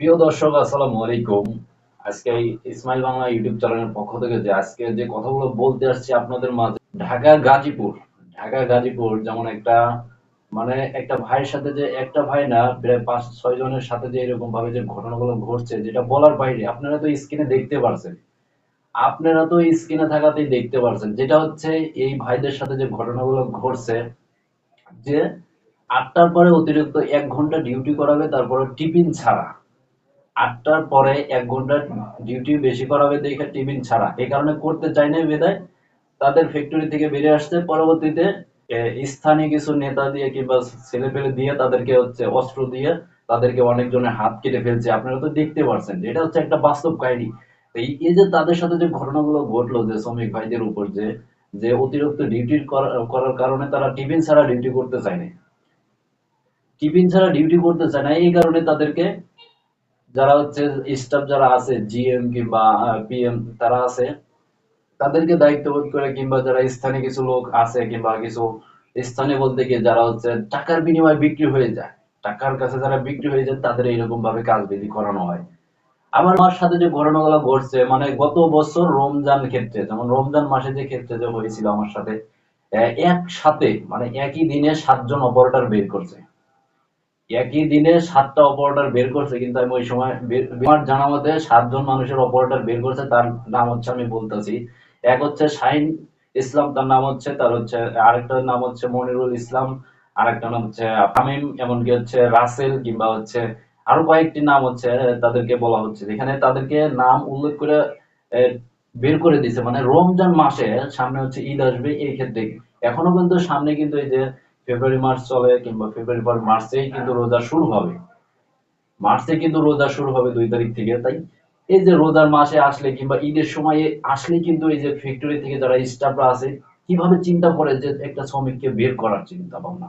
প্রিয় দর্শক, আসসালামু আলাইকুম। আজকে ইসমাইল বাংলা ইউটিউব চ্যানেলের পক্ষ থেকে যে আজকে যে কথাগুলো বলতে আসছি আপনাদের মাঝে, ঢাকা, গাজীপুর। ঢাকা, গাজীপুর যেমন একটা মানে একটা ভাইয়ের সাথে যে একটা ভাই না, প্রায় পাঁচ, ছয় জনের সাথে যে এরকম ভাবে যে ঘটনাগুলো ঘটছে, যেটা বলার বাইরে, আপনারা তো স্ক্রিনে দেখতে পারছেন। আপনারা তো স্ক্রিনে থাকাতেই দেখতে পারছেন, যেটা হচ্ছে এই ভাইদের সাথে যে ঘটনাগুলো ঘটছে, যে আটটার পরে অতিরিক্ত এক ঘণ্টা ডিউটি করাবে, তারপরে টিফিন ছাড়া। আটটার পরে এক ঘণ্টা ডিউটি বেশি করাবে দেখে টিফিন ছাড়া। এই কারণে করতে চাই না বেদায় তাদের ফ্যাক্টরি থেকে বেরিয়ে আসছে। পরবর্তীতে স্থানীয় কিছু নেতা দিয়ে কিংবা ছেলে পেলে দিয়ে তাদেরকে হচ্ছে অস্ত্র দিয়ে তাদেরকে অনেকজনের হাত কেটে ফেলছে। আপনারা তো দেখতে পারছেন এটা হচ্ছে একটা বাস্তব কাহিনী। এই এই যে তাদের সাথে যে ঘটনাগুলো ঘটলো যে শ্রমিক ভাইদের উপর যে যে অতিরিক্ত ডিউটি করার কারণে তারা টিফিন ছাড়া ডিউটি করতে চায় না টিফিন ছাড়া ডিউটি করতে চায় না এই কারণে তাদেরকে যারা হচ্ছে স্টাফ যারা আছে জিএম কিংবা পিএম তারা আছে, তাদেরকে দায়িত্ববোধ করে কিংবা যারা স্থানীয় কিছু লোক আছে কিংবা কিছু স্থানীয় বলতে গিয়ে যারা হচ্ছে টাকার বিনিময়ে বিক্রি হয়ে যায়, টাকার কাছে যারা বিক্রি হয়ে যায়, তাদের এইরকম ভাবে কাজ বিধি করানো হয়। আবার আমার সাথে যে ঘটনাগুলো ঘটছে মানে গত বছর রমজান ক্ষেত্রে, যেমন রমজান মাসে যে ক্ষেত্রে যে হয়েছিল আমার সাথে একসাথে মানে একই দিনে সাতজন অপারেটর বের করছে। একই দিনে সাতটা অপারেটর বের করছে, কিন্তু আমি ওই সময় আমার জানা মতে সাতজন মানুষের অপারেটর বের করছে, তার নাম হচ্ছে আমি বলতেছি। এক হচ্ছে শাহিন ইসলাম, তার নাম হচ্ছে, তার হচ্ছে আরেকটার নাম হচ্ছে মনিরুল ইসলাম, আরেকটা নাম হচ্ছে তামিম, এমনকি হচ্ছে রাসেল, কিংবা হচ্ছে আরও কয়েকটি নাম হচ্ছে, তাদেরকে বলা হচ্ছে। এখানে তাদেরকে নাম উল্লেখ করে বের করে দিছে। মানে রমজান মাসে সামনে হচ্ছে ঈদ আসবে, এই ক্ষেত্রে। এখনও কিন্তু সামনে কিন্তু এই যে ফেব্রুয়ারি মাস চলে কিংবা ফেব্রুয়ারি পর মার্চেই কিন্তু রোজা শুরু হবে। মার্চে কিন্তু রোজা শুরু হবে দুই তারিখ থেকে, তাই এই যে রোজার মাসে আসলে কিংবা ঈদের সময়ে আসলে কিন্তু এই যে ফ্যাক্টরি থেকে যারা স্টাফরা আছে, কীভাবে চিন্তা করে যে একটা শ্রমিককে বের করার চিন্তা ভাবনা?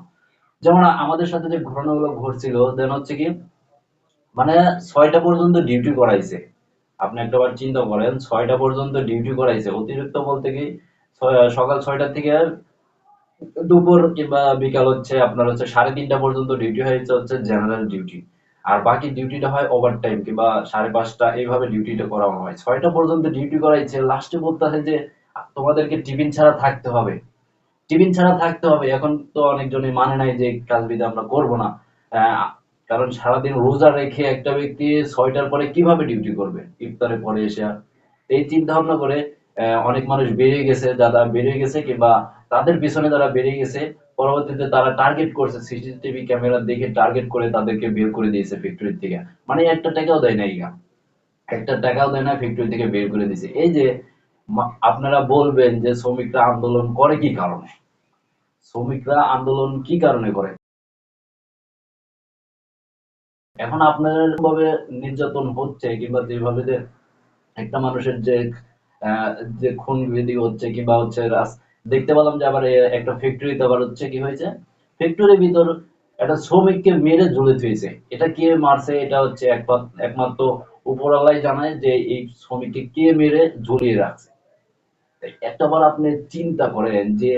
যেমন আমাদের সাথে যে ঘটনাগুলো ঘটছিল দেন হচ্ছে কি মানে ছয়টা পর্যন্ত ডিউটি করাইছে। আপনি একটাবার চিন্তা করেন, ছয়টা পর্যন্ত ডিউটি করাইছে। অতিরিক্ত বলতে কি সকাল ছয়টা থেকে দুপুর কিংবা বিকাল হচ্ছে আপনার হচ্ছে সাড়ে তিনটা পর্যন্ত ডিউটি হয়েছে হচ্ছে জেনারেল ডিউটি আর বাকি ডিউটিটা হয় ওভার টাইম কিংবা সাড়ে পাঁচটা, এইভাবে ডিউটিটা করানো হয়। ছয়টা পর্যন্ত ডিউটি করাইছে লাস্টে বলতে হয় যে, তোমাদেরকে টিফিন ছাড়া থাকতে হবে। টিফিন ছাড়া থাকতে হবে। এখন তো অনেকজনই মানে নাই যে কাজ বিধি আমরা করব না। কারণ সারাদিন রোজা রেখে একটা ব্যক্তি ছয়টার পরে কীভাবে ডিউটি করবে? ইফতারের পরে এসে এই চিন্তা ভাবনা করে অনেক মানুষ বেরিয়ে গেছে যারা বেরিয়ে গেছে কিংবা তাদের পিছনে যারা বেরিয়ে গেছে। পরবর্তীতে তারা টার্গেট করছে সিসিটিভি ক্যামেরা দেখে টার্গেট করে তাদেরকে বের করে দিয়েছে ফ্যাক্টরি থেকে। মানে একটা টাকাও দেয় না ইগা একটা টাকাও দেয় না ফ্যাক্টরি থেকে বের করে দিয়েছে। এই যে আপনারা বলবেন যে শ্রমিকরা আন্দোলন করে কি কারণে? শ্রমিকরা আন্দোলন কি কারণে করে? এখন আপনাদের ভাবে নির্যাতন হচ্ছে কিংবা যেভাবে যে একটা মানুষের যে যে খুন বিধি হচ্ছে কিংবা হচ্ছে দেখতে পেলাম যে আবার একটা ফ্যাক্টরিতে আবার হচ্ছে কি হয়েছে? ফ্যাক্টরির ভিতর একটা শ্রমিককে মেরে ঝুলে থুয়েছে। এটা কে মারছে? এটা হচ্ছে একমাত্র উপরওয়ালাই জানায় যে এই শ্রমিককে কে মেরে ঝুলিয়ে রাখছে। তাই একটাবার আপনি চিন্তা করেন যে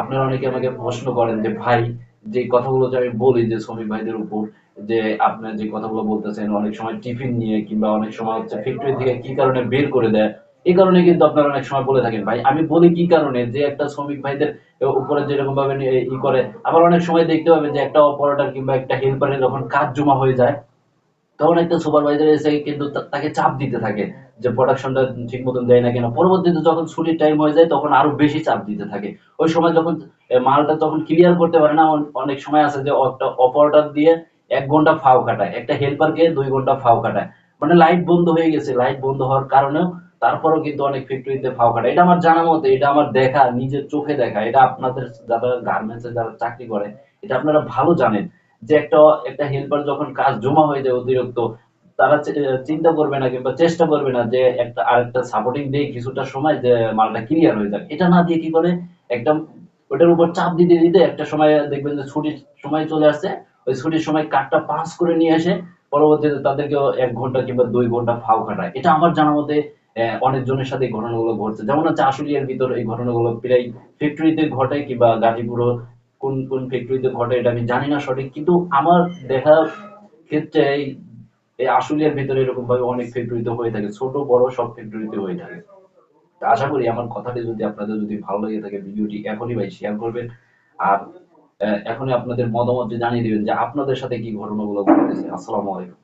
আপনারা অনেকে আমাকে প্রশ্ন করেন যে, ভাই, যে কথাগুলো যে আমি বলি যে শ্রমিক ভাইদের উপর, যে আপনার যে কথাগুলো বলতেছেন, অনেক সময় টিফিন নিয়ে কিংবা অনেক সময় হচ্ছে ফ্যাক্টরি থেকে কি কারণে বের করে দেয়? এই কারণে কিন্তু আপনারা অনেক সময় বলে থাকেন, ভাই। আমি বলি কি কারণে? যে একটা শ্রমিক ভাইদের উপরে যেরকম ভাবে ই করে, আবার অনেক সময় দেখতে পাবেন যে একটা অপারেটর কিংবা একটা হেল্পারের যখন কাজ জমা হয়ে যায়, তখন একটা সুপারভাইজার এসে কিন্তু তাকে চাপ দিতে থাকে যে প্রোডাকশনটা ঠিক মতন দেয় না কেন। পরবর্তীতে যখন ছুটির টাইম হয়ে যায়, তখন আরও বেশি চাপ দিতে থাকে। ওই সময় যখন মালটা তখন ক্লিয়ার করতে পারে না অনেক সময় আছে যে একটা অপারেটর দিয়ে এক ঘণ্টা ফাও কাটায় একটা হেল্পারকে দুই ঘণ্টা ফাও খাটায়। মানে লাইট বন্ধ হয়ে গেছে লাইট বন্ধ হওয়ার কারণেও তারপরেও কিন্তু অনেক ফ্যাক্টরিতে ফাও খাটায় এটা আমার জানা মতে, এটা আমার দেখা, নিজের চোখে দেখা, এটা আপনাদের যারা গার্মেন্টসে যারা চাকরি করে, এটা আপনারা ভালো জানেন যে একটা একটা হেল্পার যখন কাজ জমা হয়ে যায় অতিরিক্ত, তারা চিন্তা করবে না কিংবা চেষ্টা করবে না যে একটা, আরেকটা সাপোর্টিং দিয়ে কিছুটা সময় যে মালটা ক্লিয়ার হয়ে যাক। এটা না দিয়ে কি করে? একটা ওটার উপর চাপ দিতে দিতে একটা সময় দেখবেন যে ছুটির সময় চলে আসছে, ওই ছুটির সময় কাঠটা পাস করে নিয়ে এসে পরবর্তীতে তাদেরকে এক ঘণ্টা কিংবা দুই ঘণ্টা ফাও খাটায় এটা আমার জানা মতে অনেকজনের সাথে এই ঘটনাগুলো ঘটছে। যেমন হচ্ছে আশুলিয়ার ভিতর এই ঘটনাগুলো প্রায় ফ্যাক্টরিতে ঘটে কিংবা গাজীপুরও কোন কোন ফ্যাক্টরিতে ঘটে এটা আমি জানি না সঠিক। কিন্তু আমার দেখা ক্ষেত্রে এই আশুলিয়ার ভিতরে এরকম ভাবে অনেক ফ্যাক্টরিতে হয়ে থাকে, ছোট, বড় সব ফ্যাক্টরিতে হয়ে থাকে। আশা করি আমার কথাটি যদি আপনাদের যদি ভালো লেগে থাকে, ভিডিওটি এখনই ভাই শেয়ার করবেন। আর এখনই আপনাদের মতামত জানিয়ে দিবেন যে আপনাদের সাথে কি ঘটনাগুলো ঘটেছে। আসসালামু আলাইকুম।